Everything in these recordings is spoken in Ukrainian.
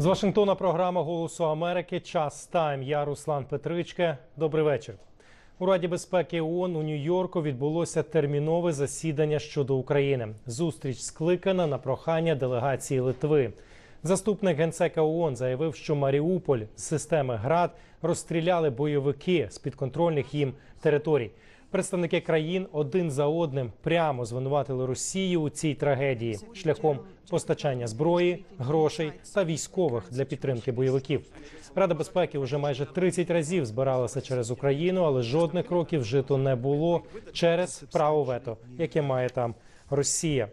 З Вашингтона програма Голосу Америки. Час тайм. Я Руслан Петричке. Добрий вечір. У Раді безпеки ООН у Нью-Йорку відбулося термінове засідання щодо України. Зустріч скликана на прохання делегації Литви. Заступник генсека ООН заявив, що Маріуполь з системи ГРАД розстріляли бойовики з підконтрольних їм територій. Представники країн один за одним прямо звинуватили Росію у цій трагедії шляхом постачання зброї, грошей та військових для підтримки бойовиків. Рада безпеки вже майже 30 разів збиралася через Україну, але жодних кроків вжито не було через право вето, яке має там Росія.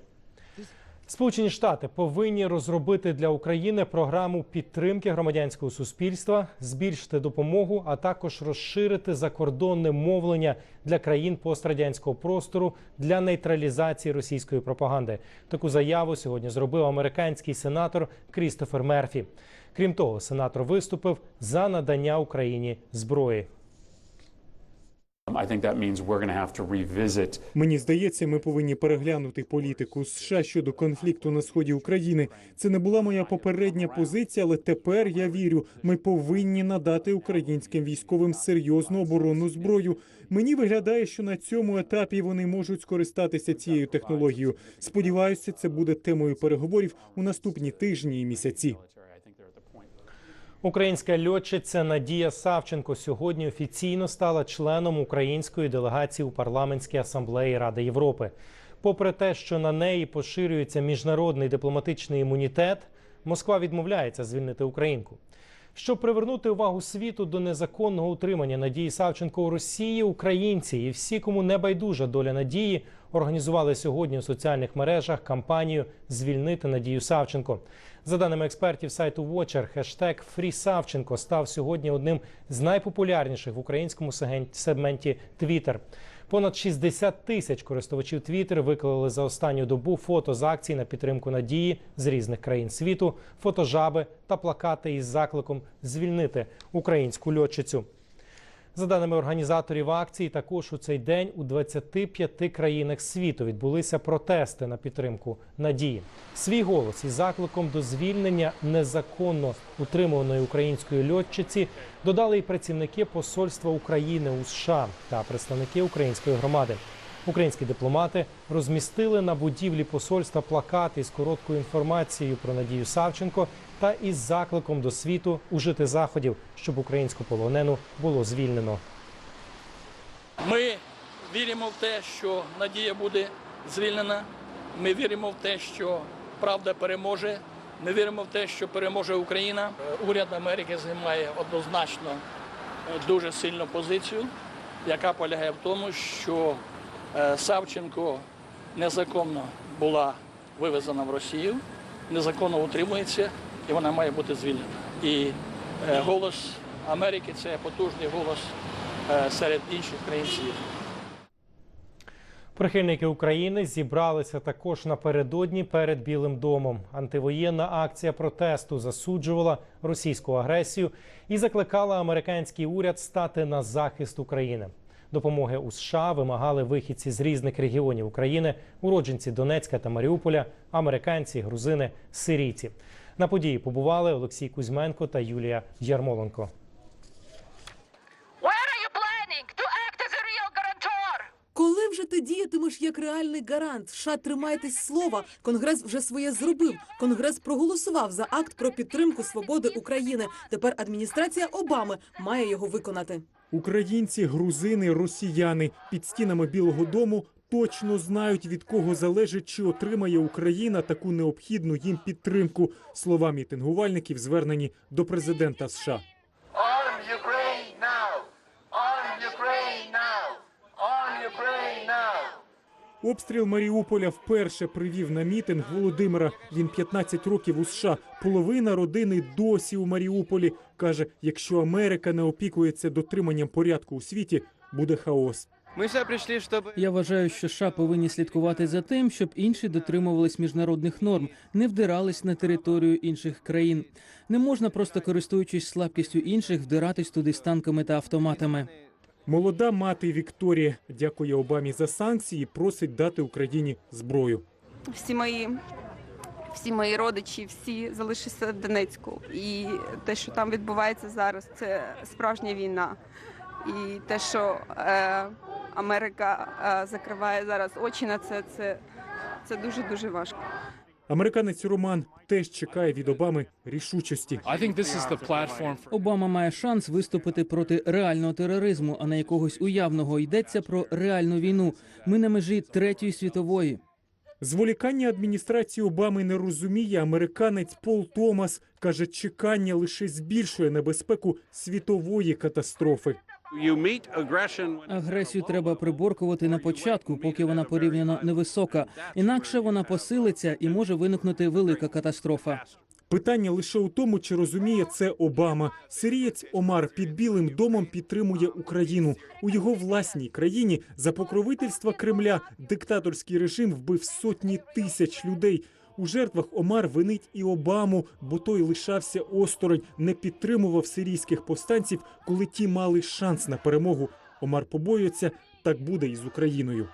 Сполучені Штати повинні розробити для України програму підтримки громадянського суспільства, збільшити допомогу, а також розширити закордонне мовлення для країн пострадянського простору для нейтралізації російської пропаганди. Таку заяву сьогодні зробив американський сенатор Крістофер Мерфі. Крім того, сенатор виступив за надання Україні зброї. I think that means we're going to have to revisit Мені здається, ми повинні переглянути політику США щодо конфлікту на сході України. Це не була моя попередня позиція, але тепер я вірю, ми повинні надати українським військовим серйозну оборонну зброю. Мені виглядає, що на цьому етапі вони можуть скористатися цією технологією. Сподіваюся, це буде темою переговорів у наступні тижні і місяці. I think they're at the point Українська льотчиця Надія Савченко сьогодні офіційно стала членом української делегації у парламентській асамблеї Ради Європи. Попри те, що на неї поширюється міжнародний дипломатичний імунітет, Москва відмовляється звільнити українку. Щоб привернути увагу світу до незаконного утримання Надії Савченко у Росії, українці і всі, кому не байдужа доля Надії, організували сьогодні у соціальних мережах кампанію Звільнити Надію Савченко. За даними експертів сайту Watcher, хештег «FreeSavchenko» став сьогодні одним з найпопулярніших в українському сегменті Twitter. Понад 60 тисяч користувачів Twitter виклали за останню добу фото з акцій на підтримку надії з різних країн світу, фотожаби та плакати із закликом звільнити українську льотчицю. За даними організаторів акції, також у цей день у 25 країнах світу відбулися протести на підтримку надії. Свій голос із закликом до звільнення незаконно утримуваної української льотчиці додали і працівники посольства України у США та представники української громади. Українські дипломати розмістили на будівлі посольства плакати з короткою інформацією про Надію Савченко та із закликом до світу ужити заходів, щоб українську полонену було звільнено. Ми віримо в те, що надія буде звільнена. Ми віримо в те, що правда переможе. Ми віримо в те, що переможе Україна. Уряд Америки займає однозначно дуже сильну позицію, яка полягає в тому, що Савченко незаконно була вивезена в Росію, незаконно утримується, і вона має бути звільнена. І е, голос Америки це потужний голос е, серед інших країн світу. Прихильники України зібралися також напередодні перед Білим домом. Антивоєнна акція протесту засуджувала російську агресію і закликала американський уряд стати на захист України. Допомоги у США вимагали вихідці з різних регіонів України, уродженці Донецька та Маріуполя, американці, грузини, сирійці. На події побували Олексій Кузьменко та Юлія Ярмоленко. Ти як реальний гарант? США тримайтесь слова. Конгрес вже своє зробив. Конгрес проголосував за акт про підтримку свободи України. Тепер адміністрація Обами має його виконати. Українці, грузини, росіяни під стінами Білого Дому точно знають від кого залежить, чи отримає Україна таку необхідну їм підтримку. Слова мітингувальників звернені до президента США. Обстріл Маріуполя вперше привів на мітинг Володимира. Він 15 років у США. Половина родини досі у Маріуполі. Каже, якщо Америка не опікується дотриманням порядку у світі, буде хаос. Мы сюда пришли, чтобы... Я вважаю, що США повинні слідкувати за тим, щоб інші дотримувались міжнародних норм, не вдирались на територію інших країн. Не можна просто користуючись слабкістю інших, вдиратись туди з танками та автоматами. Молода мати Вікторія дякує Обамі за санкції. і Просить дати Україні зброю. всі мої всі мої родичі, всі залишилися в Донецьку. І те, що там відбувається зараз, це справжня війна. І те, що е, Америка е, закриває зараз очі на це, це, це дуже дуже важко. Американець Роман теж чекає від Обами рішучості. Обама має шанс виступити проти реального тероризму, а не якогось уявного. Йдеться про реальну війну. Ми на межі третьої світової. Зволікання адміністрації Обами не розуміє. Американець Пол Томас каже, чекання лише збільшує небезпеку світової катастрофи. Агресію треба приборкувати на початку, поки вона порівняно невисока. Інакше вона посилиться і може виникнути велика катастрофа. Питання лише у тому, чи розуміє це Обама. Сирієць Омар під Білим домом підтримує Україну у його власній країні. За покровительства Кремля диктаторський режим вбив сотні тисяч людей. У жертвах Омар винить і Обаму, бо той лишався осторонь, не підтримував сирійських повстанців, коли ті мали шанс на перемогу. Омар побоюється, так буде і з Україною.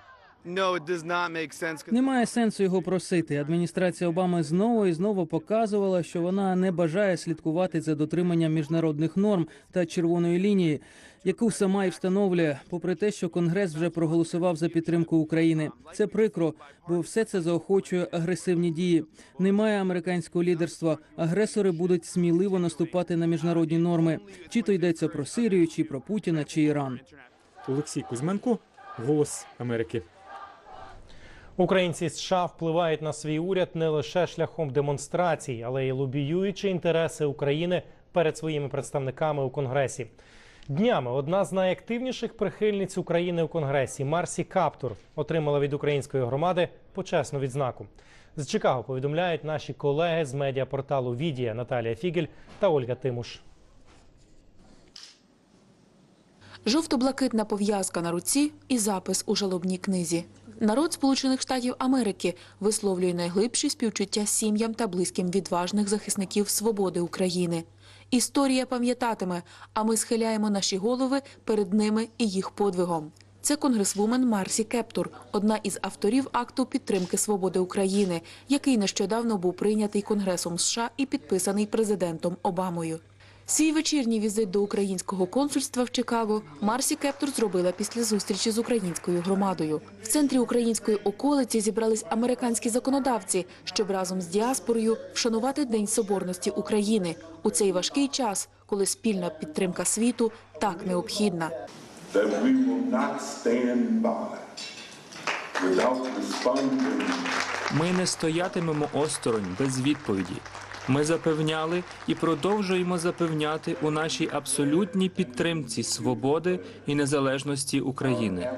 Немає сенсу його просити. Адміністрація Обами знову і знову показувала, що вона не бажає слідкувати за дотриманням міжнародних норм та червоної лінії, яку сама і встановлює, попри те, що Конгрес вже проголосував за підтримку України. Це прикро, бо все це заохочує агресивні дії. Немає американського лідерства. Агресори будуть сміливо наступати на міжнародні норми. Чи то йдеться про Сирію, чи про Путіна, чи Іран. Олексій Кузьменко, Голос Америки. Українці США впливають на свій уряд не лише шляхом демонстрацій, але й лобіюючи інтереси України перед своїми представниками у Конгресі. Днями одна з найактивніших прихильниць України у Конгресі Марсі Каптур отримала від української громади почесну відзнаку. З Чикаго повідомляють наші колеги з медіапорталу Відія Наталія Фігель та Ольга Тимуш. Жовто-блакитна пов'язка на руці і запис у жалобній книзі. Народ Сполучених Штатів Америки висловлює найглибші співчуття сім'ям та близьким відважних захисників свободи України. Історія пам'ятатиме, а ми схиляємо наші голови перед ними і їх подвигом. Це конгресвумен Марсі Кептур, одна із авторів акту підтримки свободи України, який нещодавно був прийнятий Конгресом США і підписаний президентом Обамою. Свій вечірній візит до українського консульства в Чикаго Марсі Кептур зробила після зустрічі з українською громадою. В центрі української околиці зібрались американські законодавці, щоб разом з діаспорою вшанувати День Соборності України у цей важкий час, коли спільна підтримка світу так необхідна. Ми не стоятимемо осторонь без відповіді. Ми запевняли і продовжуємо запевняти у нашій абсолютній підтримці свободи і незалежності України.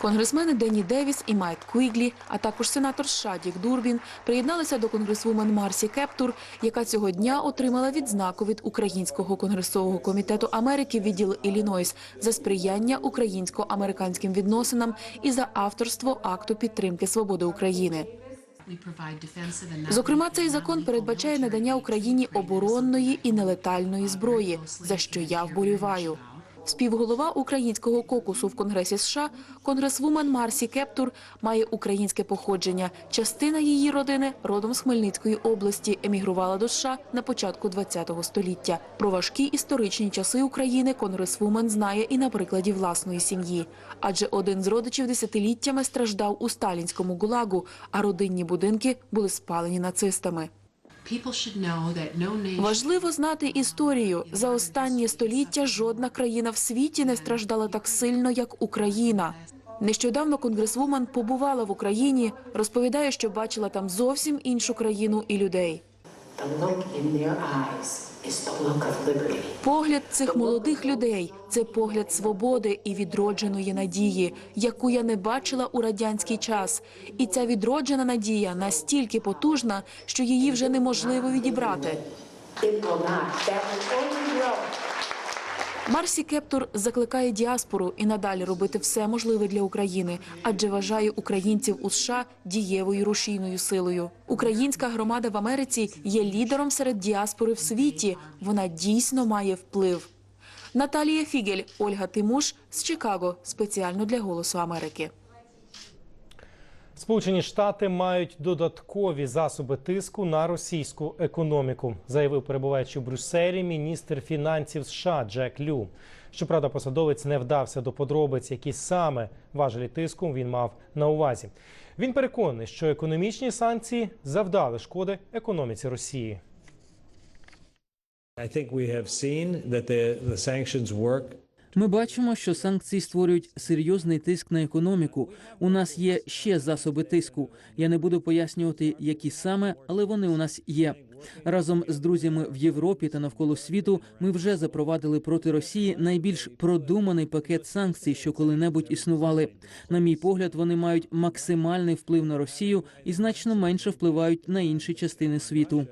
Конгресмени Денні Девіс і Майк Квіглі, а також сенатор США Дік Дурбін приєдналися до конгресвумен Марсі Кептур, яка цього дня отримала відзнаку від Українського конгресового комітету Америки відділу Іллінойс за сприяння українсько-американським відносинам і за авторство акту підтримки свободи України. Зокрема, цей закон передбачає надання Україні оборонної і нелетальної зброї, за що я вболіваю. Співголова українського кокусу в Конгресі США, конгресвумен Марсі Кептур, має українське походження. Частина її родини родом з Хмельницької області емігрувала до США на початку ХХ століття. Про важкі історичні часи України конгресвумен знає і на прикладі власної сім'ї. Адже один з родичів десятиліттями страждав у сталінському гулагу, а родинні будинки були спалені нацистами. Важливо знати історію. За останні століття жодна країна в світі не страждала так сильно, як Україна. Нещодавно конгресвумен побувала в Україні, розповідає, що бачила там зовсім іншу країну і людей. Погляд цих молодих людей це погляд свободи і відродженої надії, яку я не бачила у радянський час. І ця відроджена надія настільки потужна, що її вже неможливо відібрати. Марсі Кептур закликає діаспору і надалі робити все можливе для України, адже вважає українців у США дієвою рушійною силою. Українська громада в Америці є лідером серед діаспори в світі. Вона дійсно має вплив. Наталія Фігель, Ольга Тимуш з Чикаго спеціально для Голосу Америки. Сполучені Штати мають додаткові засоби тиску на російську економіку, заявив перебуваючи в Брюсселі міністр фінансів США Джек Лю. Щоправда, посадовець не вдався до подробиць, які саме важелі тиску він мав на увазі. Він переконаний, що економічні санкції завдали шкоди економіці Росії. I think we have seen that the, the sanctions work. Ми бачимо, що санкції створюють серйозний тиск на економіку. У нас є ще засоби тиску. Я не буду пояснювати, які саме, але вони у нас є. Разом з друзями в Європі та навколо світу ми вже запровадили проти Росії найбільш продуманий пакет санкцій, що коли-небудь існували. На мій погляд, вони мають максимальний вплив на Росію і значно менше впливають на інші частини світу.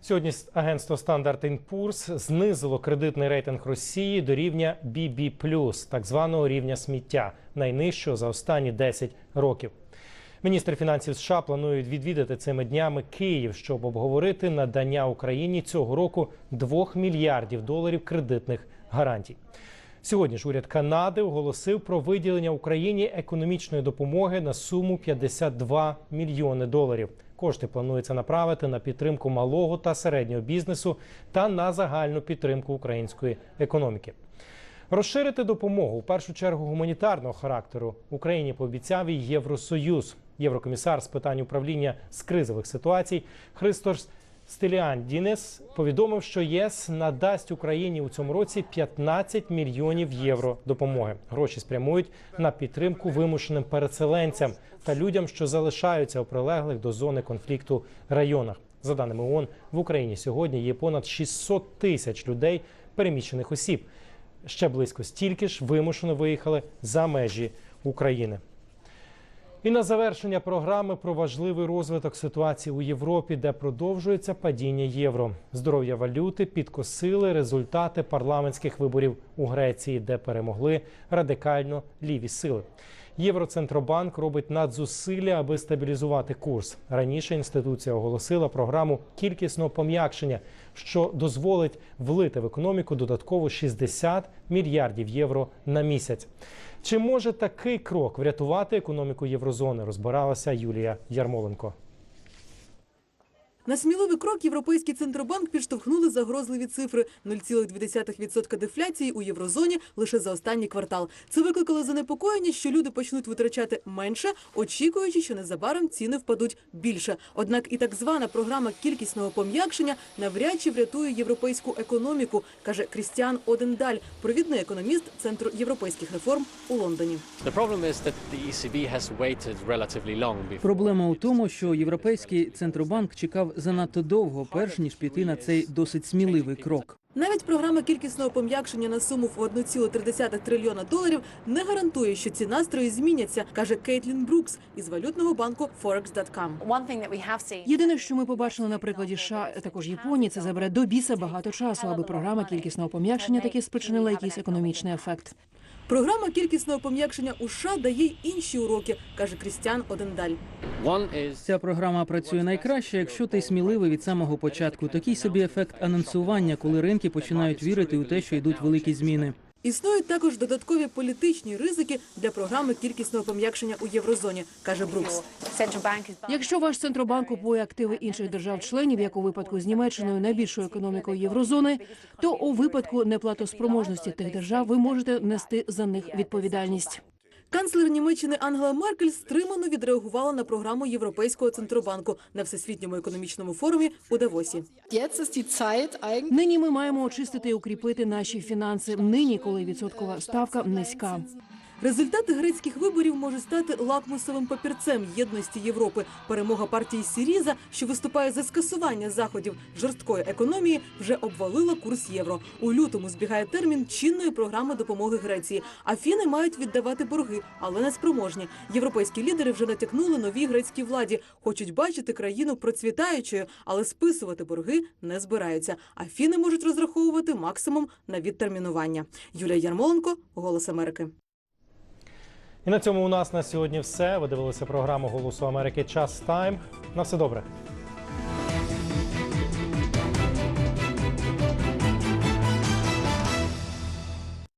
Сьогодні агентство Standard Poor's знизило кредитний рейтинг Росії до рівня BB+, так званого рівня сміття, найнижчого за останні 10 років. Міністр фінансів США планують відвідати цими днями Київ, щоб обговорити надання Україні цього року 2 мільярдів доларів кредитних гарантій. Сьогодні ж уряд Канади оголосив про виділення Україні економічної допомоги на суму 52 мільйони доларів. Кошти планується направити на підтримку малого та середнього бізнесу та на загальну підтримку української економіки. Розширити допомогу в першу чергу гуманітарного характеру Україні пообіцяв і Євросоюз. Єврокомісар з питань управління з кризових ситуацій Христос Стиліандінес повідомив, що ЄС надасть Україні у цьому році 15 мільйонів євро допомоги. Гроші спрямують на підтримку вимушеним переселенцям та людям, що залишаються у прилеглих до зони конфлікту районах. За даними ООН, в Україні сьогодні є понад 600 тисяч людей, переміщених осіб. Ще близько стільки ж вимушено виїхали за межі України. І на завершення програми про важливий розвиток ситуації у Європі, де продовжується падіння євро. Здоров'я валюти підкосили результати парламентських виборів у Греції, де перемогли радикально ліві сили. Євроцентробанк робить надзусилля, аби стабілізувати курс. Раніше інституція оголосила програму кількісного пом'якшення, що дозволить влити в економіку додатково 60 мільярдів євро на місяць. Чи може такий крок врятувати економіку єврозони? Розбиралася Юлія Ярмоленко. На сміливий крок Європейський центробанк підштовхнули загрозливі цифри 0,2% дефляції у єврозоні лише за останній квартал. Це викликало занепокоєння, що люди почнуть витрачати менше, очікуючи, що незабаром ціни впадуть більше. Однак і так звана програма кількісного пом'якшення навряд чи врятує європейську економіку, каже Крістіан Одендаль, провідний економіст Центру європейських реформ у Лондоні. Проблема у тому, що європейський центробанк чекав занадто довго, перш ніж піти на цей досить сміливий крок. Навіть програма кількісного пом'якшення на суму в 1,3 трильйона доларів не гарантує, що ці настрої зміняться, каже Кейтлін Брукс із валютного банку Forex.com. Єдине, що ми побачили на прикладі США, а також Японії, це забере до біса багато часу, аби програма кількісного пом'якшення таки спричинила якийсь економічний ефект. Програма кількісного пом'якшення у США дає й інші уроки, каже Крістіан Одендаль. Ця програма працює найкраще, якщо ти сміливий від самого початку. Такий собі ефект анонсування, коли ринки починають вірити у те, що йдуть великі зміни. Існують також додаткові політичні ризики для програми кількісного пом'якшення у єврозоні, каже Брукс. Якщо ваш центробанк купує активи інших держав-членів, як у випадку з Німеччиною найбільшою економікою єврозони, то у випадку неплатоспроможності тих держав ви можете нести за них відповідальність. Канцлер Німеччини Ангела Меркель стримано відреагувала на програму Європейського центробанку на всесвітньому економічному форумі у Давосі. Нині ми маємо очистити і укріпити наші фінанси. Нині, коли відсоткова ставка низька. Результати грецьких виборів може стати лакмусовим папірцем єдності Європи. Перемога партії Сіріза, що виступає за скасування заходів жорсткої економії, вже обвалила курс євро. У лютому збігає термін чинної програми допомоги Греції. А фіни мають віддавати борги, але не спроможні. Європейські лідери вже натякнули новій грецькій владі. Хочуть бачити країну процвітаючою, але списувати борги не збираються. А фіни можуть розраховувати максимум на відтермінування. Юлія Ярмоленко, Голос Америки. І на цьому у нас на сьогодні все. Ви дивилися програму Голосу Америки Час Тайм. На все добре.